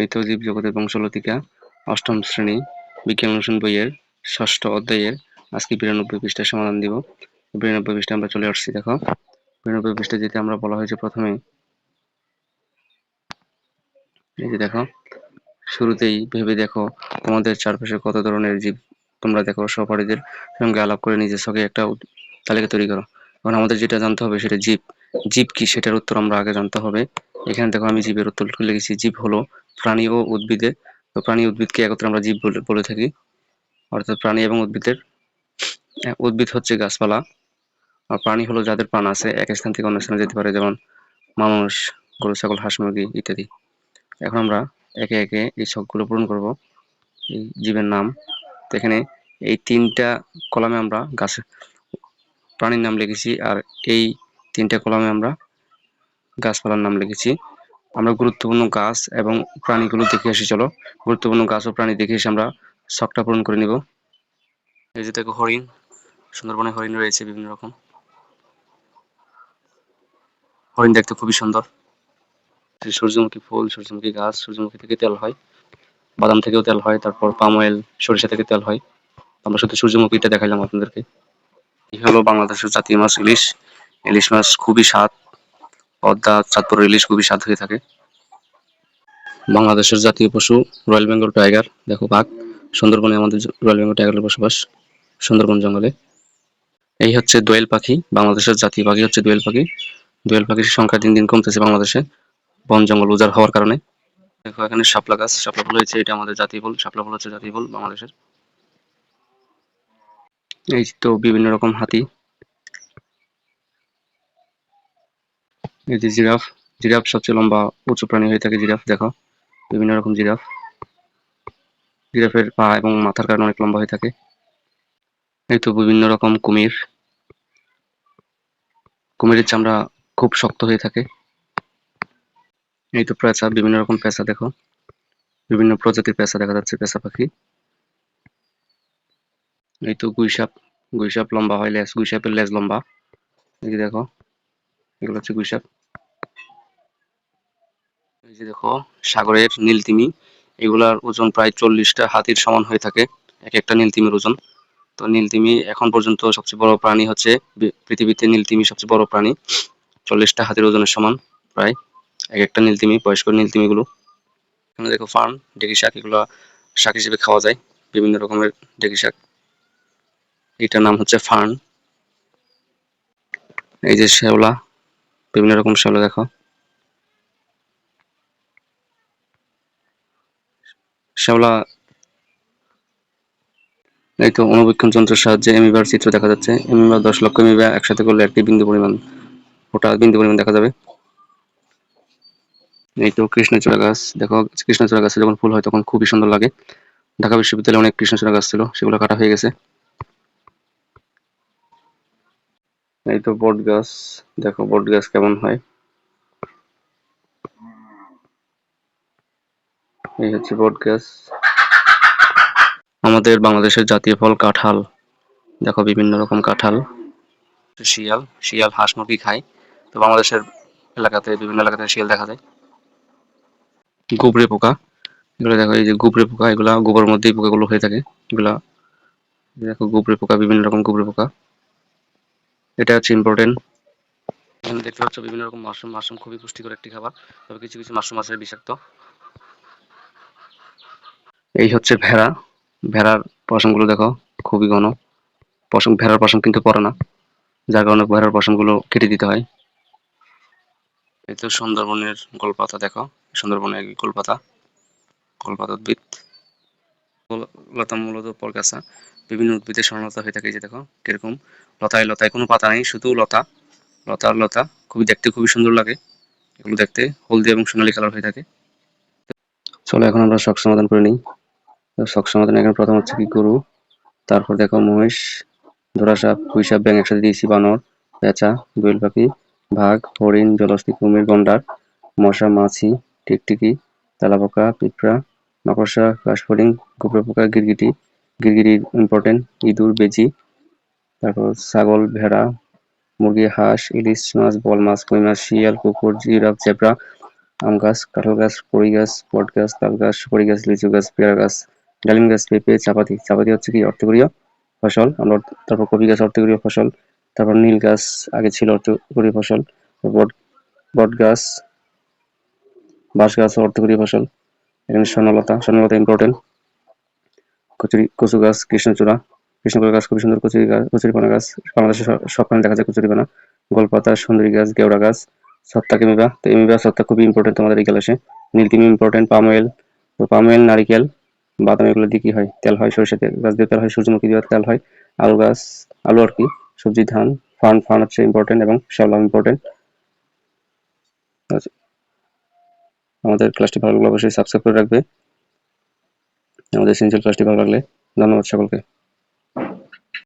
এই তো জীব জগতের বংশলতিকা অষ্টম শ্রেণি বিজ্ঞান অনুশীলন বইয়ের ষষ্ঠ অধ্যায়ের আজকে বিরানব্বই পৃষ্ঠার সমাধান দিব। বিরানব্বই পৃষ্ঠা আমরা চলে আসছি, দেখো। বিরানব্বই পৃষ্ঠা যেতে আমরা বলা হয়েছে প্রথমে, এই যে দেখো, শুরুতেই ভেবে দেখো তোমাদের চারপাশে কত ধরনের জীব তোমরা দেখো, সহপাঠীদের সঙ্গে আলাপ করে নিজের সঙ্গে একটা তালিকা তৈরি করো। এখন আমাদের যেটা জানতে হবে সেটা জীব জীব কি সেটার উত্তর আমরা আগে জানতে হবে। এখানে দেখো আমি জীবের উত্তর লিখেছি, জীব হলো প্রাণী ও উদ্ভিদে, তো প্রাণী উদ্ভিদকে একত্রে আমরা জীব বলে থাকি। অর্থাৎ প্রাণী এবং উদ্ভিদের উদ্ভিদ হচ্ছে গাছপালা। আর প্রাণী হলো যাদের প্রাণ আছে, এক স্থান থেকে অন্য স্থানে যেতে পারে, যেমন মানুষ গরু, ছাগল, হাঁস, মুরগি ইত্যাদি। এখন আমরা একে একে এই ছকগুলো পূরণ করব, এই জীবের নাম। তো এখানে এই তিনটা কলামে আমরা গাছ, প্রাণীর নাম লিখেছি, আর এই তিনটা কলামে আমরা গাছপালার নাম লিখেছি। আমরা গুরুত্বপূর্ণ গাছ এবং প্রাণীগুলো দেখে আসি, চলো। গুরুত্বপূর্ণ গাছ ও প্রাণী দেখে এসে আমরা শখটা পূরণ করে নিব। এই যে দেখো হরিণ, সুন্দরবনে হরিণ রয়েছে বিভিন্ন রকম। হরিণ দেখতে খুবই সুন্দর। সূর্যমুখী ফুল, সূর্যমুখী গাছ, সূর্যমুখী থেকে তেল হয়। বাদাম থেকেও তেল হয়, তারপর পাম অয়েল, সরিষা থেকে তেল হয়। আমরা শুধু সূর্যমুখীটা দেখাইলাম আপনাদেরকে। এই হলো বাংলাদেশের জাতীয় মাছ ইলিশ। ইলিশ মাছ খুবই স্বাদ। পদ্মা চাঁদপুর ইলিশ খুবই স্বাদ হয়ে থাকে। বাংলাদেশের জাতীয় পশু রয়্যাল বেঙ্গল টাইগার, দেখো বাঘ। সুন্দরবনে আমাদের রয়্যাল বেঙ্গল টাইগারের বসবাস, সুন্দরবন জঙ্গলে। এই হচ্ছে দোয়েল পাখি, বাংলাদেশের জাতীয় পাখি হচ্ছে দোয়েল পাখি। দোয়েল পাখির সংখ্যা দিন দিন কমতেছে বাংলাদেশে, বন জঙ্গল উজাড় হওয়ার কারণে। দেখো এখানে শাপলা গাছ, শাপলা ফুল হয়েছে, এটা আমাদের জাতীয় ফুল, শাপলা ফুল হচ্ছে জাতীয় ফুল বাংলাদেশের। এই তো বিভিন্ন রকম হাতি যে জিরাফ জিরাফ সবচেয়ে লম্বা উঁচু প্রাণী হয়ে থাকে জিরাফ, দেখো। বিভিন্ন রকম জিরাফ। জিরাফের পা এবং মাথার কারণে অনেক লম্বা হয়ে থাকে। এই তো বিভিন্ন রকম কুমির। কুমিরের চামড়া খুব শক্ত হয়ে থাকে। এই তো পেঁচা বিভিন্ন রকম পেঁচা দেখো। বিভিন্ন প্রজাতির পেঁচা দেখা যাচ্ছে পেঁচা পাখি। এই তো গুইসাপ গুইসাপ লম্বা হয়, লেজ, গুইসাপের লেজ লম্বা। এই দেখো, এগুলো হচ্ছে গুইসাপ। এই যে দেখো, সাগরের নীলতিমি, এগুলার ওজন প্রায় চল্লিশটা হাতির সমান হয়ে থাকে, এক একটা নীলতিমির ওজন। তো নীলতিমি এখন পর্যন্ত সবচেয়ে বড় প্রাণী হচ্ছে পৃথিবীতে নীলতিমি সবচেয়ে বড় প্রাণী, চল্লিশটা হাতির ওজনের সমান প্রায়, এক একটা নীলতিমি, বয়স্ক নীলতিমিগুলো। এখানে দেখো ফার্ন ডেকি শাক, এগুলো শাক হিসেবে খাওয়া যায়, বিভিন্ন রকমের ডেকি শাক। এটার নাম হচ্ছে ফার্ন। এই যে শ্যাওলা, বিভিন্ন রকম শ্যাওলা দেখো। শ্যাওলা এই তো অনুবীক্ষণ যন্ত্রের সাহায্যে এমিবার চিত্র দেখা যাচ্ছে। এমিবার দশ লক্ষ এমিবা একসাথে করলে একটি বিন্দু পরিমাণ, ওটা বিন্দু পরিমাণ দেখা যাবে। এই তো কৃষ্ণচূড়া গাছ, দেখো কৃষ্ণচূড়া গাছে যখন ফুল হয় তখন খুবই সুন্দর লাগে। ঢাকা বিশ্ববিদ্যালয়ে অনেক কৃষ্ণচূড়া গাছ ছিল, সেগুলো কাটা হয়ে গেছে। এই তো বট গাছ দেখো বট গাছ কেমন হয়। এই হচ্ছে বট আমাদের বাংলাদেশের জাতীয় ফল কাঁঠাল। দেখো বিভিন্ন রকম কাঁঠাল। শিয়াল শিয়াল হাঁস মুরগি খায়। তো বাংলাদেশের এলাকাতে, বিভিন্ন এলাকাতে শিয়াল দেখা যায়। গুবরে পোকা। এগুলো দেখো, এই যে গুবরে পোকা, এগুলা গোবরের মধ্যেই পোকাগুলো হয়ে থাকে। এগুলা দেখো, গুবরে পোকা, বিভিন্ন রকম গুবরে পোকা। এটা হচ্ছে ইম্পর্টেন্ট এখানে দেখতে পাচ্ছ বিভিন্ন রকম মাশরুম মাশরুম খুবই পুষ্টিকর একটি খাবার। তবে কিছু কিছু মাশরুম আছে বিষাক্ত। এই হচ্ছে ভেড়া। ভেড়ার পশমগুলো দেখো, খুবই ঘন। পশম, ভেড়ার পশম কিন্তু পরে না, যার কারণে ভেড়ার পশমগুলো কেটে দিতে হয়। এই তো সুন্দরবনের গোলপাতা দেখো, সুন্দরবনের গোলপাতা গোলপাতা উদ্ভিদ। লতা মূলত পরগাছা। বিভিন্ন উদ্ভিদের সরলতা হয়ে থাকে যে দেখো, কীরকম। লতায় লতায় কোনো পাতা নেই, শুধু লতা। লতা লতা খুবই দেখতে খুবই সুন্দর লাগে। এগুলো দেখতে হলদি এবং সোনালি কালার হয়ে থাকে। চলো এখন আমরা শখ সমাধান করে নিই। শখ সমাধান এখানে প্রথম হচ্ছে কি গরু, তারপর দেখো মহিষ, ধরা সাপ, পুঁই সাপ ব্যাং একসাথে দিয়েছি, বানর পেঁচা দোয়েল পাখি, ভাগ, হরিণ জলস্থি কুমির, গন্ডার, মশা, মাছি, টিকটিকি তেলাপোকা পিঁপড়া, মাকড়সা, কাশফড়িং কুপড়ে পোকা, গিরগিটি গিরগিটি ইম্পর্টেন্ট ইঁদুর, বেজি, তারপর ছাগল, ভেড়া, মুরগি, হাঁস, ইলিশ মাছ, বল মাছ, কই মাছ, শিয়াল, কুকুর, জিরাফ, জেব্রা, আম গাছ, কাঁঠাল গাছ বড়ি গাছ, বট গাছ, তাল গাছ সুপারি গাছ, লিচু গাছ, পেয়ারা গাছ ডালিম গাছ পেঁপে চাপাতি। চাপাতি হচ্ছে কি? অর্থকরীয় ফসল। আমরা তারপর কপি গাছ অর্থকরীয় ফসল। তারপর নীল গাছ আগে ছিল অর্থকরীয় ফসল। বট বট গাছ, বাঁশ গাছ অর্থকরীয় ফসল। এখানে স্বর্ণলতা। স্বর্ণলতা ইম্পর্টেন্ট কচুরি কচু গাছ, কৃষ্ণচূড়া। কৃষ্ণচূড়া গাছ খুবই সুন্দর। কচুরি গাছ কচুরিপানা গাছ। বাংলাদেশে সবখানে দেখা যায় কচুরিপানা। গোলপাতা, সুন্দরী গাছ, গেওড়া গাছ, সত্তা কেমিবা। তো এমিবা সত্তা খুবই ইম্পর্টেন্ট তোমাদের এই ক্লাসে নীলতিমি ইম্পর্টেন্ট পাম অয়েল তো পাম অয়েল নারিকেল। বাদাম এগুলো দিয়ে কি হয়? তেল হয় সরিষা তেল। গাছ দিয়ে তেল হয়, সূর্যমুখী দিয়ে তেল হয়। আলু গাছ, আলু আর কি, সবজি, ধান, ফার্ন ফার্ন হচ্ছে ইম্পর্টেন্ট এবং শ্যাওলা ইম্পর্টেন্ট আমাদের ক্লাসটি ভালো লাগলে অবশ্যই সাবস্ক্রাইব করে রাখবে। আমাদের সিনজিয়াল ক্লাসটি ভালো লাগলে ধন্যবাদ সকলকে।